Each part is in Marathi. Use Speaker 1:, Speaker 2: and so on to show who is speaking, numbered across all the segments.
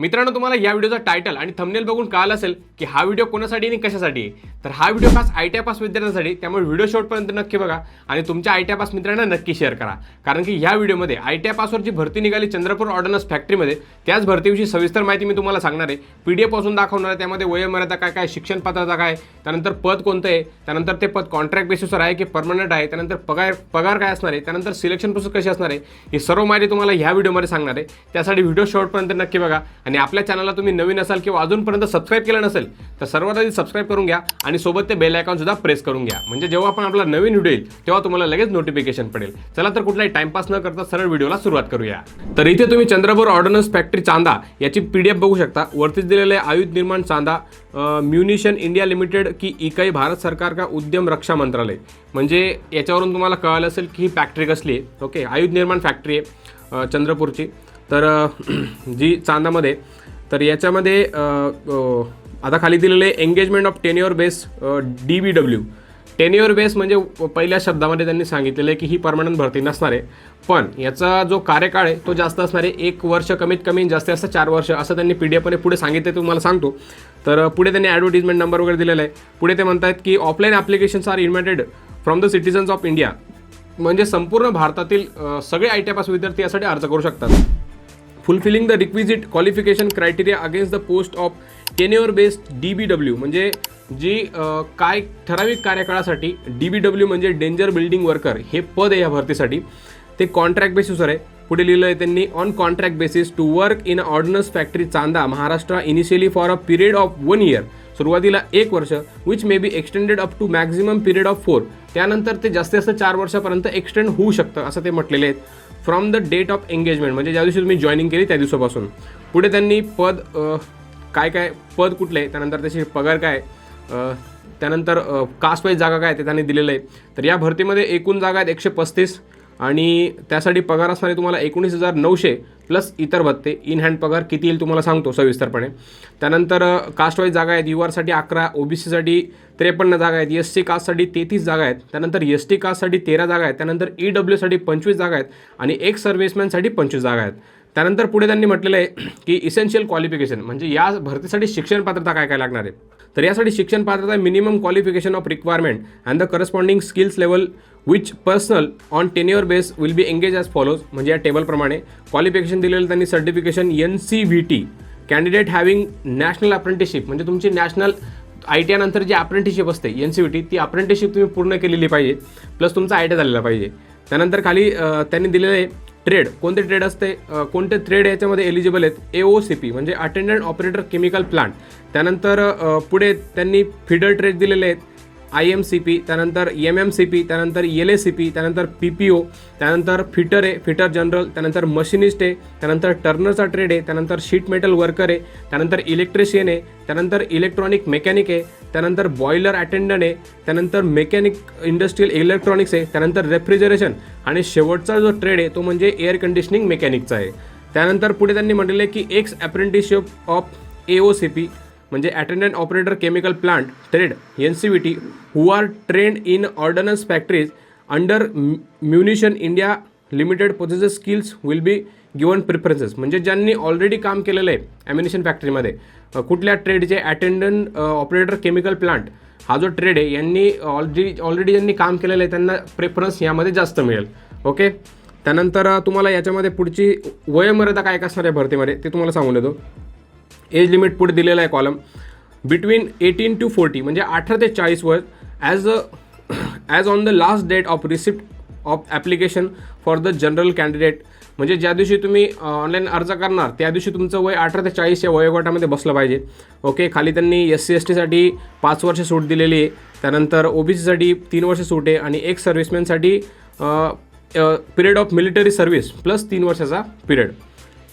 Speaker 1: मित्रांनो तुम्हाला या व्हिडिओचा टायटल आणि थंबनेल बघून कळालं असेल की हा व्हिडिओ कोणासाठी आणि कशासाठी? आहे तर हा व्हिडिओ खास आय टी पास विद्यार्थ्यांसाठी त्यामुळे व्हिडिओ शॉर्टपर्यंत नक्की बघा आणि तुमच्या आय टी पास मित्रांना नक्की शेअर करा. कारण की या व्हिडिओमध्ये आय टी पासवर जी भरती निघाली चंद्रपूर ऑर्डनन्स फॅक्टरीमध्ये त्याच भरतीविषयी सविस्तर माहिती मी तुम्हाला सांगणार आहे. पी डी पासून दाखवणार आहे. त्यामध्ये वयोमर्यादा काय काय शिक्षण पात्रता काय त्यानंतर पद कोणतं आहे त्यानंतर ते पद कॉन्ट्रॅक्ट बेसिसवर आहे की परमनंट आहे त्यानंतर पगार पगार काय असणार आहे त्यानंतर सिलेक्शन प्रोसेस कशी असणार आहे ही सर्व माहिती तुम्हाला ह्या व्हिडिओमध्ये सांगणार आहे. त्यासाठी व्हिडिओ शॉर्टपर्यंत नक्की बघा. आणि आपल्या चॅनलला तुम्ही नवीन असाल किंवा अजूनपर्यंत सबस्क्राईब केलं नसेल तर सर्वात आधी सबस्क्राईब करून घ्या आणि सोबत ते बेल आयकॉन सुद्धा प्रेस करून घ्या. म्हणजे जेव्हा आपण आपला नवीन व्हिडिओ येईल तेव्हा तुम्हाला लगेच नोटिफिकेशन पडेल. चला तर कुठलाही टाइमपास न करता सरळ व्हिडिओला सुरुवात करूया. तर इथे तुम्ही चंद्रपूर ऑर्डनन्स फॅक्टरी चांदा याची पी डी एफ बघू शकता. वरतीच दिलेलं आहे आयुध निर्माण चांदा म्युनिशन इंडिया लिमिटेड की इकाई भारत सरकार का उद्यम रक्षा मंत्रालय. म्हणजे याच्यावरून तुम्हाला कळालं असेल की ही फॅक्टरी कसली आहे. ओके आयुध निर्माण फॅक्टरी आहे चंद्रपूरची. तर जी चांदामध्ये तर याच्यामध्ये आता खाली दिलेलं आहे engagement of tenure base D B W tenure base म्हणजे पहिल्या शब्दामध्ये त्यांनी सांगितलेलं आहे की ही परमनंट भरती नसणार आहे. पण याचा जो कार्यकाळ आहे तो जास्त असणार आहे. एक वर्ष कमीत कमी जास्तीत जास्त चार वर्ष असं त्यांनी पी डी एफमध्ये पुढे सांगितलं तुम्हाला सांगतो. तर पुढे त्यांनी ॲडव्हर्टिजमेंट नंबर वगैरे दिलेला आहे. पुढे ते म्हणतात की offline applications are invented from the citizens of India म्हणजे संपूर्ण भारतातील सगळे आय टी पास विद्यार्थी यासाठी अर्ज करू शकतात. Fulfilling the requisite qualification criteria against the post of tenure based D B W म्हणजे जी काय ठराविक कार्यकाळासाठी डी बी डब्ल्यू म्हणजे डेंजर बिल्डिंग वर्कर हे पद आहे या भरतीसाठी. ते कॉन्ट्रॅक्ट बेसिसवर आहे. पुढे लिहिलं आहे त्यांनी on contract basis to work in ordnance factory Chanda Maharashtra initially for a period of one year सुरुवातीला एक वर्ष which may be extended up to maximum period of four त्यानंतर ते जास्तीत जास्त चार वर्षापर्यंत एक्सटेंड होऊ शकतं असं ते म्हटलेले आहेत. From the date of engagement म्हणजे ज्या दिवशी तुम्ही जॉईनिंग केली त्या दिवसापासून. पुढे त्यांनी पद काय काय पद कुठले त्यानंतर त्याचे पगार काय त्यानंतर कास्ट वाईज जागा काय ते त्यांनी दिलेलं आहे. तर या भरतीमध्ये एकूण जागा आहेत एकशे पस्तीस आणि त्यासाठी पगार असणारे तुम्हाला एकोणीस हजार नऊशे प्लस इतर भत्ते. इन हँड पगार किती येईल तुम्हाला सांगतो सविस्तरपणे. त्यानंतर कास्ट वाईज जागा आहेत यू आरसाठी अकरा ओ बी सीसाठी त्रेपन्न जागा आहेत एस सी कास्टसाठी तेहतीस जागा आहेत त्यानंतर एस टी कास्टसाठी तेरा जागा आहेत त्यानंतर ई डब्ल्यूसाठी पंचवीस जागा आहेत आणि एक सर्व्हिसमॅनसाठी पंचवीस जागा आहेत. त्यानंतर पुढे त्यांनी म्हटलेलं आहे की इसेन्शियल क्वालिफिकेशन म्हणजे या भरतीसाठी शिक्षण पात्रता काय काय लागणार आहे? तर यासाठी शिक्षण पात्रता minimum qualification of requirement and the corresponding skills level which personnel on tenure base will be engage as follows म्हणजे या टेबलप्रमाणे क्वालिफिकेशन दिलेलं त्यांनी certification N C V T candidate having national apprenticeship म्हणजे तुमची नॅशनल आय टी आयनंतर जी अप्रेंटिसशिप असते एन सी व्ही टी ती अप्रेंटिसशिप तुम्ही पूर्ण केलेली पाहिजे प्लस तुमचा आय टी झालेला पाहिजे. त्यानंतर खाली त्यांनी दिलेलं आहे ट्रेड कोणते ट्रेड असते? कोणते ट्रेड याच्यामध्ये एलिजिबल आहेत? ए ओ सी पी म्हणजे अटेंडंट ऑपरेटर केमिकल प्लांट त्यानंतर पुढे त्यांनी फिडर ट्रेड दिलेले आहेत. आय एम सी पी त्यानंतर एम एम सी पी त्यानंतर एल ए सी पी त्यानंतर पी पी ओ त्यानंतर फिटर आहे फिटर जनरल त्यानंतर मशिनिस्ट आहे त्यानंतर टर्नरचा ट्रेड आहे त्यानंतर शीट मेटल वर्कर आहे त्यानंतर इलेक्ट्रिशियन आहे त्यानंतर इलेक्ट्रॉनिक मेकॅनिक आहे त्यानंतर बॉयलर अटेंडंट आहे त्यानंतर मेकॅनिक इंडस्ट्रियल इलेक्ट्रॉनिक्स आहे त्यानंतर रेफ्रिजरेशन आणि शेवटचा जो ट्रेड आहे तो म्हणजे एअर कंडिशनिंग मेकॅनिकचा आहे. त्यानंतर पुढे त्यांनी म्हटलेलं आहे की ex apprenticeship of A O C P म्हणजे attendant operator chemical plant trade N C V T who are trained in ordnance factories under munition India limited possesses skills will be given preferences म्हणजे ज्यांनी ऑलरेडी काम केलेलं आहे ॲम्युनेशन फॅक्टरीमध्ये कुठल्या ट्रेडचे अटेंडंट ऑपरेटर केमिकल प्लांट हा जो ट्रेड आहे यांनी ऑलरेडी ऑलरेडी ज्यांनी काम केलेलं आहे त्यांना प्रेफरन्स यामध्ये जास्त मिळेल. ओके त्यानंतर तुम्हाला याच्यामध्ये पुढची वयोमर्यादा काय काय असणार आहे भरतीमध्ये ते तुम्हाला सांगून देतो. एज लिमिट पुढे दिलेलं आहे column between eighteen to forty म्हणजे अठरा ते चाळीस वर as a as on the last date of receipt of application for the general candidate म्हणजे ज्या दिवशी तुम्ही ऑनलाईन अर्ज करणार त्या दिवशी तुमचं वय अठरा ते चाळीस या वयोगटामध्ये बसलं पाहिजे. ओके खाली त्यांनी एस सी एस टीसाठी पाच वर्ष सूट दिलेली आहे. त्यानंतर ओ बी सीसाठी तीन वर्ष सूट आहे आणि एक सर्व्हिसमॅनसाठी period of military service plus तीन वर्षाचा पिरियड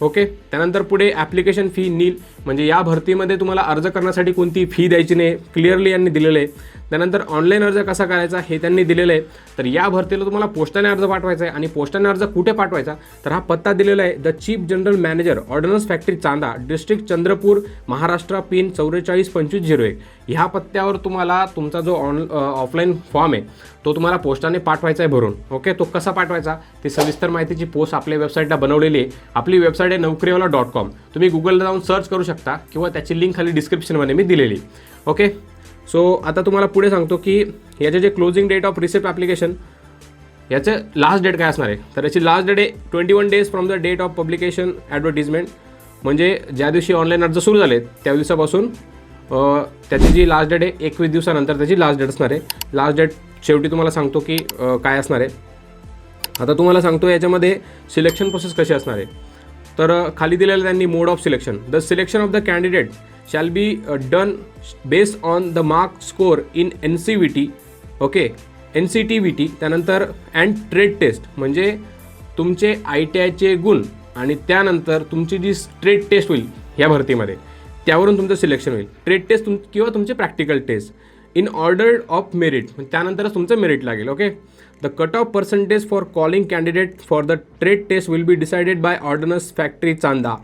Speaker 1: ओके त्यानंतर पुढे ॲप्लिकेशन फी नील म्हणजे या भरतीमध्ये तुम्हाला अर्ज करण्यासाठी कोणती फी द्यायची नाही क्लिअरली यांनी दिलेलं. आहे त्यानंतर ऑनलाईन अर्ज कसा करायचा हे त्यांनी दिलेलं. आहे तर या भरतीला तुम्हाला पोस्टाने अर्ज पाठवायचा आहे आणि पोस्टाने अर्ज कुठे पाठवायचा? तर हा पत्ता दिलेला आहे. The chief general manager ordnance factory Chanda district Chandrapur Maharashtra pin चौवेचाळीस पंचवीस झिरो एक. ह्या पत्त्यावर तुम्हाला तुमचा जो ऑन ऑफलाईन फॉर्म आहे तो तुम्हाला पोस्टाने पाठवायचा आहे भरून. ओके तो कसा पाठवायचा? ती सविस्तर माहितीची पोस्ट आपल्या वेबसाईटला बनवलेली आहे. आपली वेबसाईट आहे नोकरीवाला डॉट कॉम तुम्ही गुगलला जाऊन सर्च करू शकता किंवा त्याची लिंक खाली डिस्क्रिप्शनमध्ये मी दिलेली. ओके सो आता तुम्हाला पुढे सांगतो की याचे जे closing date of receipt application याचं लास्ट डेट काय असणार आहे? तर याची लास्ट डेट आहे twenty one days from the date of publication advertisement म्हणजे ज्या दिवशी ऑनलाईन अर्ज सुरू झाले त्या दिवसापासून त्याची जी लास्ट डेट आहे एकवीस दिवसानंतर त्याची लास्ट डेट असणार आहे. लास्ट डेट शेवटी तुम्हाला सांगतो की काय असणार आहे? आता तुम्हाला सांगतो याच्यामध्ये सिलेक्शन प्रोसेस कशी असणार आहे. तर खाली दिलेलं त्यांनी mode of selection the selection of the candidate shall be done based on the mark score in N C V T okay N C T V T त्यानंतर अँड ट्रेड टेस्ट म्हणजे तुमचे आय टी आयचे गुण आणि त्यानंतर तुमची जी ट्रेड टेस्ट होईल ह्या भरतीमध्ये त्यावरून तुमचं सिलेक्शन होईल. ट्रेड टेस्ट तुम किंवा तुमचे practical test in order of merit त्यानंतरच तुमचं मेरिट लागेल okay the cut off percentage for calling candidate for the trade test will be decided by ordnance factory Chanda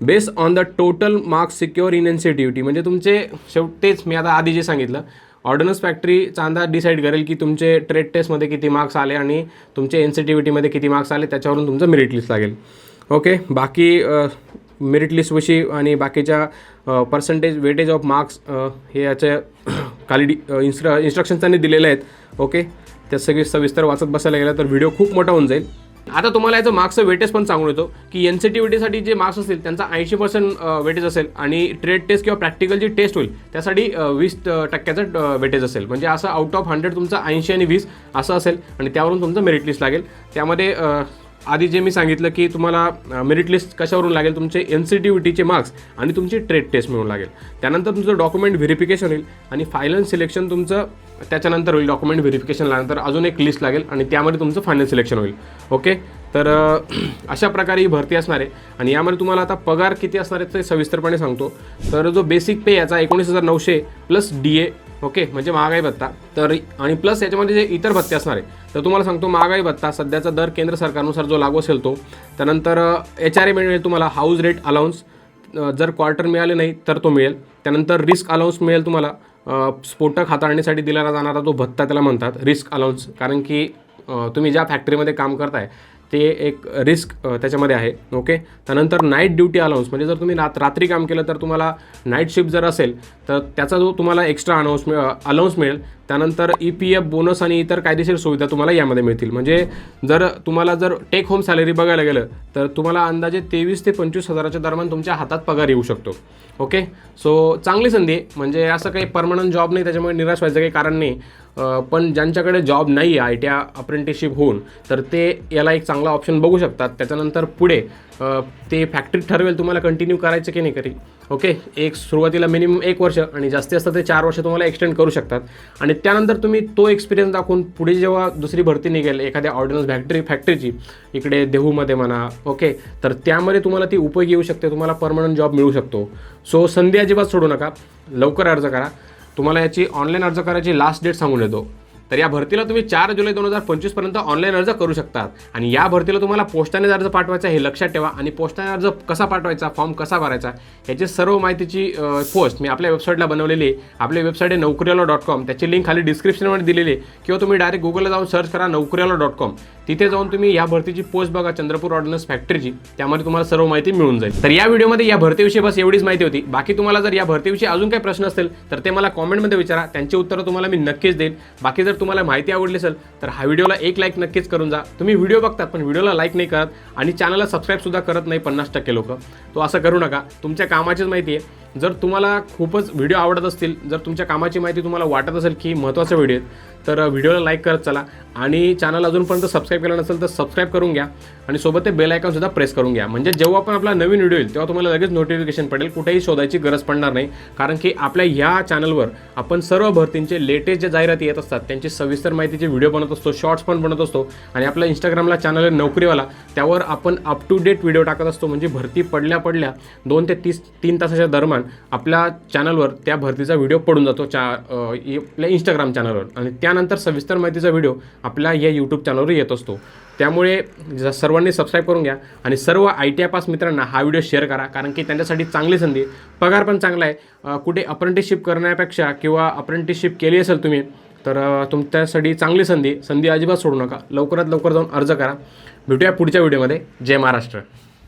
Speaker 1: based on the total marks secure in N C V T म्हणजे तुमचे शेवटेच मी आता आधी जे सांगितलं ऑर्डनन्स फॅक्टरी चांदा डिसाईड करेल की तुमचे ट्रेड टेस्टमध्ये किती मार्क्स आले आणि तुमचे एन्सिटिव्हिटीमध्ये किती मार्क्स आले त्याच्यावरून तुमचं मेरिट लिस्ट लागेल. ओके बाकी मेरिट लिस्टविषयी आणि बाकीच्या पर्सेंटेज वेटेज ऑफ मार्क्स हे याच्या खाली डि इन्स्ट्र इन्स्ट्रक्शन्स त्यांनी दिलेले आहेत. ओके त्या सगळी सविस्तर वाचत बसायला गेलं तर व्हिडिओ खूप मोठा होऊन जाईल. आता तुम्हाला याचं मार्क्सचं वेटेज पण सांगून येतो की एन सी टी व्हीटीसाठी जे मार्क्स असतील त्यांचा ऐंशी पर्सेंट वेटेज असेल आणि ट्रेड टेस्ट किंवा प्रॅक्टिकल जी टेस्ट होईल त्यासाठी वीस टक्क्याचं वेटेज असेल. म्हणजे असं आउट ऑफ हंड्रेड तुमचं ऐंशी आणि वीस असं असेल आणि त्यावरून तुमचं मेरिट लिस्ट लागेल. त्यामध्ये आधी जे मी सांगितलं की तुम्हाला मेरिट लिस्ट कशावरून लागेल तुमचे एन सी टी व्ही टीचे मार्क्स आणि तुमची ट्रेड टेस्ट मिळून लागेल. त्यानंतर तुमचं डॉक्युमेंट व्हेरिफिकेशन होईल आणि फायनल सिलेक्शन तुमचं त्याच्यानंतर होईल डॉक्युमेंट व्हेरिफिकेशन लागल्यानंतर अजून एक लिस्ट लागेल आणि त्यामध्ये तुमचं फायनल सिलेक्शन होईल. ओके तर अशा प्रकारे ही भरती असणार आहे. आणि यामध्ये तुम्हाला आता पगार किती असणार आहे ते सविस्तरपणे सांगतो. तर जो बेसिक पे याचा एकोणीस हजार नऊशे प्लस डी ए ओके म्हणजे महागाई भत्ता. तर आणि प्लस याच्यामध्ये जे इतर भत्ते असणार आहे तर तुम्हाला सांगतो महागाई भत्ता सध्याचा दर केंद्र सरकारनुसार जो लागू असेल तो. त्यानंतर एच आर ए मिळेल तुम्हाला हाऊस रेट अलाउन्स जर क्वार्टर मिळाले नाही तर तो मिळेल. त्यानंतर रिस्क अलाउन्स मिळेल तुम्हाला. स्फोटक हाताळणीसाठी दिला जाणारा तो भत्ता त्याला म्हणतात रिस्क अलाउन्स कारण की तुम्ही ज्या फॅक्टरीमध्ये काम करताय ते एक रिस्क त्याच्यामध्ये आहे. ओके त्यानंतर नाईट ड्युटी अलाउन्स म्हणजे जर तुम्ही रात रात्री काम केलं तर तुम्हाला नाईट शिफ्ट जर असेल तर त्याचा जो तुम्हाला एक्स्ट्रा अनाऊन्स अलाउन्स मिळेल. त्यानंतर ई पी एफ बोनस आणि इतर कायदेशीर सुविधा तुम्हाला यामध्ये मिळतील. म्हणजे जर तुम्हाला जर टेक होम सॅलरी बघायला गेलं तर तुम्हाला अंदाजे तेवीस ते पंचवीस हजाराच्या दरम्यान तुमच्या हातात पगार येऊ शकतो. ओके सो चांगली संधी म्हणजे असं काही परमनंट जॉब नाही त्याच्यामुळे निराश व्हायचं काही कारण नाही. पण ज्यांच्याकडे जॉब नाही आहे आय टी अप्रेंटिसशिप होऊन तर ते याला एक चांगला ऑप्शन बघू शकतात. त्याच्यानंतर पुढे ते फॅक्टरी ठरवेल तुम्हाला कंटिन्यू करायचं की नाही करी ओके एक सुरुवातीला मिनिमम एक वर्ष आणि जास्तीत जास्त ते चार वर्ष तुम्हाला एक्सटेंड करू शकतात. आणि त्यानंतर तुम्ही तो एक्सपिरियन्स दाखवून पुढे जेव्हा दुसरी भरती निघेल एखाद्या ऑर्डिनन्स फॅक्टरी फॅक्टरीची इकडे देहूमध्ये म्हणा ओके तर त्यामध्ये तुम्हाला ती उपयोगी येऊ शकते तुम्हाला परमनंट जॉब मिळू शकतो. सो संधी अजिबात सोडू नका. लवकर अर्ज करा. तुम्हाला याची ऑनलाईन अर्ज करायची लास्ट डेट सांगून येतो तर या भरतीला तुम्ही चार जुलै दोन हजार पंचवीसपर्यंत ऑनलाईन अर्ज करू शकतात. आणि या भरतीला तुम्हाला पोस्टाने अर्ज पाठवायचा हे लक्षात ठेवा. आणि पोस्टाने अर्ज कसा पाठवायचा फॉर्म कसा भरायचा याची सर्व माहितीची पोस्ट मी आपल्या वेबसाईटला बनवलेली आहे. आपली वेबसाईट आहे नोकरीवाला डॉट कॉम त्याची लिंक खाली डिस्क्रिप्शनमध्ये दिलेली आहे. किंवा तुम्ही डायरेक्ट गुगलला जाऊन सर्च करा नोकरीवाला डॉट कॉम तिथे जाऊन तुम्ही या भरतीची पोस्ट बघा चंद्रपूर ऑर्डनन्स फॅक्टरीची त्यामध्ये तुम्हाला सर्व माहिती मिळून जाईल. तर या व्हिडिओमध्ये या भरतीविषयी बस एवढीच माहिती होती. बाकी तुम्हाला जर या भरतीविषयी अजून काही प्रश्न असतील तर ते मला कॉमेंटमध्ये विचारा. त्यांची उत्तरं तुम्हाला मी नक्कीच देईल बाकी जर तुम्हाला माहिती आवडली असेल तर हा व्हिडिओला एक लाईक नक्कीच करून जा. तुम्ही व्हिडिओ बघतात पण व्हिडिओला लाईक नाही करत आणि चॅनलला सबस्क्राईबसुद्धा करत नाही पन्नास टक्के लोक. तो असं करू नका. तुमच्या कामाचीच माहिती आहे. जर तुम्हाला खूपच व्हिडिओ आवडत असतील जर तुमच्या कामाची माहिती तुम्हाला वाटत असेल की महत्त्वाचे व्हिडिओ आहेत तर व्हिडिओला लाईक करत चला. आणि चॅनल अजूनपर्यंत सबस्क्राईब केलं नसेल तर सबस्क्राईब करून घ्या. आणि सोबत ते बेल आयकॉनसुद्धा प्रेस करून घ्या. म्हणजे जेव्हा आपण आपला नवीन व्हिडिओ येईल तेव्हा तुम्हाला लगेच नोटिफिकेशन पडेल कुठेही शोधायची गरज पडणार नाही. कारण की आपल्या ह्या चॅनलवर आपण सर्व भरतींचे लेटेस्ट जे जाहिराती येत असतात त्यांची सविस्तर माहितीचे व्हिडिओ बनवत असतो शॉर्ट्स पण बनवत असतो. आणि आपल्या इंस्टाग्रामला चॅनल आहे नोकरीवाला त्यावर आपण अप टू डेट व्हिडिओ टाकत असतो. म्हणजे भरती पडल्या पडल्या दोन ते तीस तीन तासाच्या दरम्यान आपल्या चॅनलवर त्या भरतीचा व्हिडिओ पडून जातो चा आपल्या इंस्टाग्राम चॅनलवर. आणि त्यानंतर सविस्तर माहितीचा व्हिडिओ आपल्या या यूट्यूब चॅनलवर येत असतो. त्यामुळे ज- सर्वांनी सबस्क्राईब करून घ्या आणि सर्व आय टी आय पास मित्रांना हा व्हिडिओ शेअर करा कारण की त्यांच्यासाठी चांगली संधी पगार पण चांगला आहे. कुठे अप्रेंटिसशिप करण्यापेक्षा किंवा अप्रेंटिसशिप केली असेल तुम्ही तर तुमच्यासाठी चांगली संधी संधी अजिबात सोडू नका. लवकरात लवकर जाऊन अर्ज करा. भेटूया पुढच्या व्हिडिओमध्ये. जय महाराष्ट्र.